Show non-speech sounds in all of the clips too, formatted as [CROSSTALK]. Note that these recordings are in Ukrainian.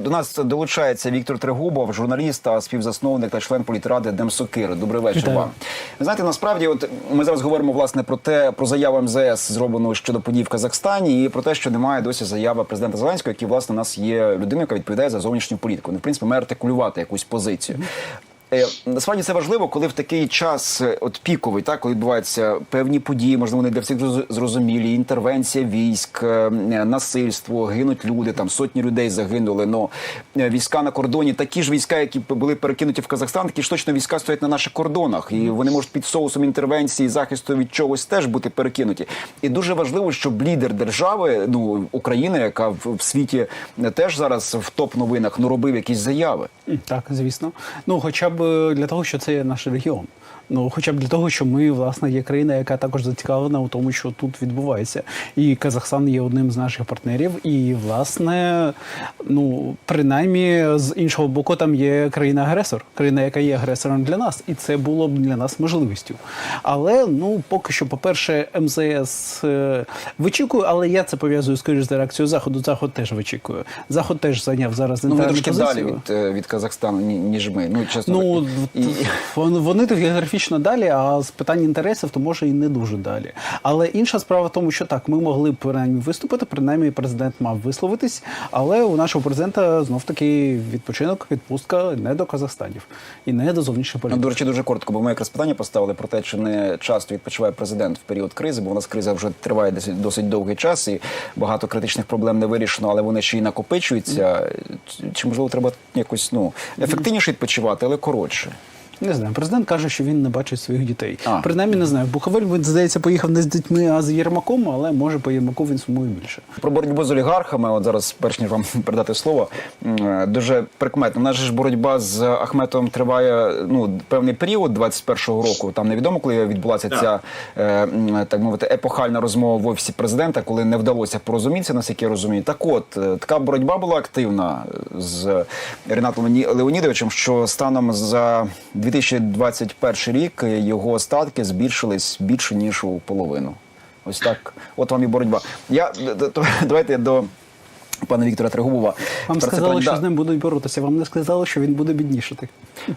До нас долучається Віктор Трегубов, журналіст та співзасновник та член політради Демсокир. Добрий вечір Вітаю. вам. Ви знаєте, насправді, от ми зараз говоримо власне про те, про заяву МЗС, зроблену щодо подій в Казахстані, і про те, що немає досі заяви президента Зеленського, який власне у нас є людиною, яка відповідає за зовнішню політику. Він, в принципі, має артикулювати якусь позицію. Е, Насправді це важливо, коли в такий час, е, от піковий, так коли відбуваються певні події, можливо, вони для всіх зрозумілі. Інтервенція військ, е, насильство, гинуть люди, там сотні людей загинули. Но е, війська на кордоні, такі ж війська, які були перекинуті в Казахстан, такі ж точно війська стоять на наших кордонах, і вони можуть під соусом інтервенції, захисту від чогось теж бути перекинуті. І дуже важливо, щоб лідер держави, ну України, яка в, в світі теж зараз в топ новинах, ну робив якісь заяви. Так, звісно. Ну, хоча б е, для того, що це наш регіон. Ну, хоча б для того, що ми, власне, є країна, яка також зацікавлена у тому, що тут відбувається. І Казахстан є одним з наших партнерів. І, власне, ну, принаймні, з іншого боку, там є країна-агресор, країна, яка є агресором для нас, і це було б для нас можливістю. Але ну, поки що, по-перше, МЗС е, вичікує, але я це пов'язую скоріш за реакцією Заходу. Заход теж вичікує. Заход теж зайняв зараз Ну, трошки далі від, е, від Казахстану, ніж ми. Ну, чесно. Ну, і, вони, вони тут географічно далі, а з питань інтересів, то може і не дуже далі. Але інша справа в тому, що так, ми могли б принаймні виступити, принаймні президент мав висловитись, але у нашого президента знов таки відпочинок, відпустка не до Казахстанів і не до зовнішньої Ну, політики. до речі, дуже коротко, бо ми якраз питання поставили про те, чи не часто відпочиває президент в період кризи, бо у нас криза вже триває досить, досить довгий час, і багато критичних проблем не вирішено, але вони ще й накопичуються. Чи можливо треба якось ну ефективніше відпочивати, але коротше? Не знаю, президент каже, що він не бачить своїх дітей. А. Принаймні не знаю. В Буковель він здається поїхав не з дітьми, а з Єрмаком, але може по Єрмаку він сумує більше. Про боротьбу з олігархами, от зараз, перш ніж вам [LAUGHS] передати слово, е, дуже прикметно. У нас ж боротьба з Ахметовим триває ну певний період 21-го року. Там невідомо, коли відбулася ця е, так мовити епохальна розмова в офісі президента, коли не вдалося порозумітися, наскільки я розумію. Так, от е, така боротьба була активна з Ренатом Леоні- Леонідовичем, що станом за 2021 рік його статки збільшились більше ніж у половину. Ось так. От вам і боротьба. Я [LAUGHS] давайте до пана Віктора Трегубова. Вам це сказали, про- що з ним будуть боротися. Вам не сказали, що він буде біднішати.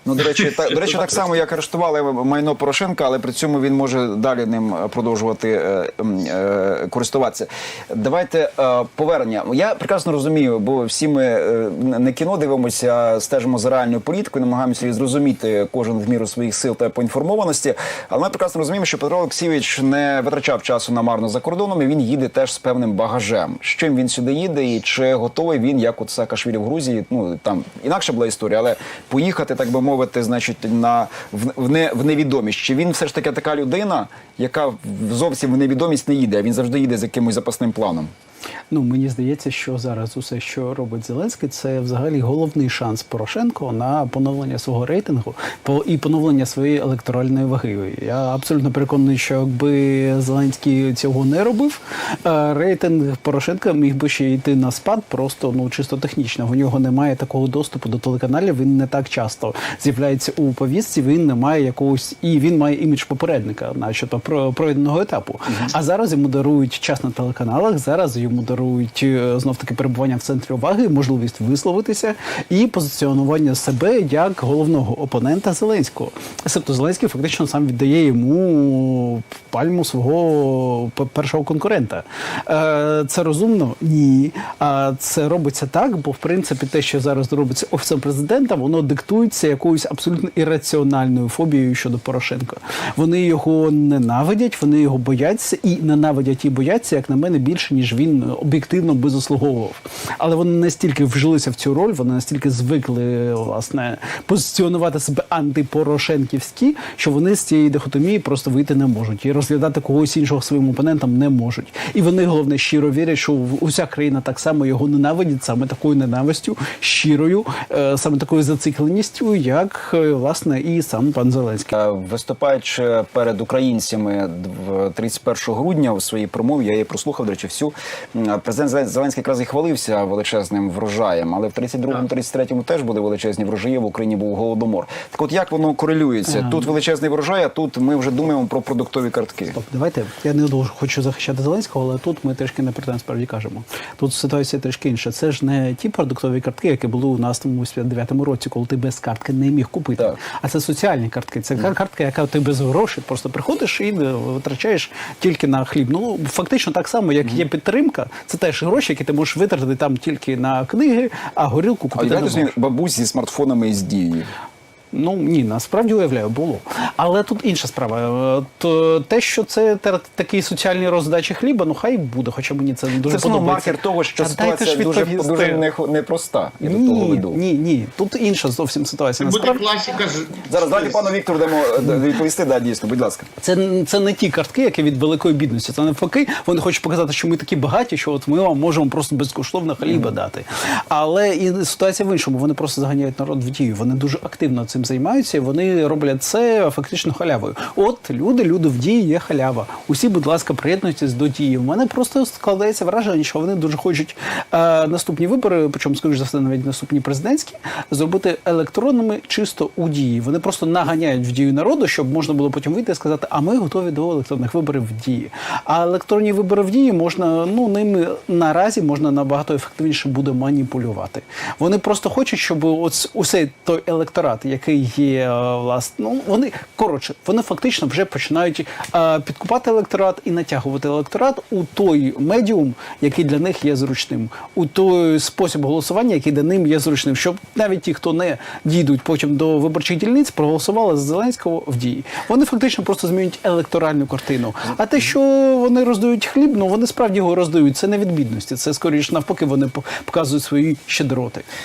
Ну, до речі, так, до речі, [LAUGHS] так само, як арештували майно Порошенка, але при цьому він може далі ним продовжувати е, е, користуватися. Давайте е, повернення. Я прекрасно розумію, бо всі ми е, не кіно дивимося, а стежимо за реальною політикою, намагаємося її зрозуміти кожен в міру своїх сил та поінформованості. Але ми прекрасно розуміємо, що Петро Олексійович не витрачав часу намарно за кордоном, і він їде теж з певним багажем. З чим він сюди їде, і чи готовий він, як от Саакашвілі в Грузії, ну там інакша була історія, але поїхати, так би мовити, значить, на в, не, в невідомість. Чи він все ж таки така людина, яка зовсім в невідомість не їде, а він завжди їде з якимось запасним планом? Ну мені здається, що зараз усе, що робить Зеленський, це взагалі головний шанс Порошенко на поновлення свого рейтингу і поновлення своєї електоральної ваги. Я абсолютно переконаний, що якби Зеленський цього не робив, е, рейтинг Порошенка міг би ще йти на спад, просто ну чисто технічно. У нього немає такого доступу до телеканалів. Він не так часто з'являється у повістці. Він не має якогось і він має імідж попередника, начебто про пройденого етапу. А зараз йому дарують час на телеканалах. Зараз йому дарують знов таки перебування в центрі уваги, можливість висловитися і позиціонування себе як головного опонента Зеленського. Себто Зеленський фактично сам віддає йому пальму свого першого конкурента. Е, Це розумно? Ні. А це робиться так, бо в принципі те, що зараз робиться офісом президента, воно диктується якоюсь абсолютно ірраціональною фобією щодо Порошенка. Вони його ненавидять, вони його бояться і ненавидять і бояться, як на мене, більше ніж він об'єктивно би заслуговував. Але вони настільки вжилися в цю роль, вони настільки звикли власне позиціонувати себе антипорошенківські, що вони з цієї дихотомії просто вийти не можуть і розглядати когось іншого своїм опонентом не можуть. І вони головне щиро вірять, що уся країна так само його ненавидить, саме такою ненавистю, щирою, е, саме такою зацикленістю, як е, власне і сам пан Зеленський. Е, Виступаючи перед українцями в 31 грудня у своїй промові, я її прослухав, до речі, всю. Президент Зеленський якраз і хвалився величезним врожаєм, але в 32-му, 33-му теж були величезні врожаї. В Україні був голодомор. Так, от як воно корелюється? Тут величезний врожай, а тут ми вже думаємо про продуктові картки. Стоп, давайте. Я не дуже хочу захищати Зеленського, але тут ми трішки не про те насправді кажемо. Тут ситуація трішки інша. Це ж не ті продуктові картки, які були у нас тому 89-му році, коли ти без картки не міг купити. Так. А це соціальні картки. Це картка, яка ти без грошей просто приходиш і е, витрачаєш тільки на хліб. Ну фактично так само, як є підтримка. Це теж гроші, які ти можеш витратити там тільки на книги, а горілку А купити. не уявляєте бабусь зі смартфонами і з дією. Ну ні, насправді уявляю, було. Але тут інша справа. Е, То те, що це такі соціальні роздачі хліба, ну хай буде, хоча мені це не дуже Це подобається. маркер того, що дайте ситуація ж дуже, дуже не- непроста. Я до того Ні, веду. ні, ні. Тут інша зовсім ситуація. Буде Насправді класика. ж- Зараз давайте пану Віктору дамо е, відповісти. Да, дійсно, будь ласка. це, це не ті картки, які від великої бідності. Це навпаки, вони хочуть показати, що ми такі багаті, що от ми вам можемо просто безкоштовно хліба дати. Але і ситуація в іншому. Вони просто заганяють народ в дію. Вони дуже активно цим займаються. і Вони роблять це фактично халявою. От люди, люди в дії є халява. Усі, будь ласка, приєднуйтесь до дії. У мене просто складається враження, що вони дуже хочуть е, наступні вибори, причому скоріш за все, навіть наступні президентські, зробити електронними чисто у дії. Вони просто наганяють в дію народу, щоб можна було потім вийти і сказати, а ми готові до електронних виборів в дії. А електронні вибори в дії можна, ну ними наразі можна набагато ефективніше буде маніпулювати. Вони просто хочуть, щоб ось усей той електорат, який є е, власне, ну вони коротше, вони фактично вже починають е, підкупати електорат і натягувати електорат у той медіум, який для них є зручним, у той спосіб голосування, який для ним є зручним, щоб навіть ті, хто не дійдуть потім до виборчих дільниць, проголосували за Зеленського в дії. Вони фактично просто змінюють електоральну картину. А те, що вони роздають хліб, ну вони справді його роздають. Це не від бідності, це скоріш навпаки, вони по- показують свої щедроти.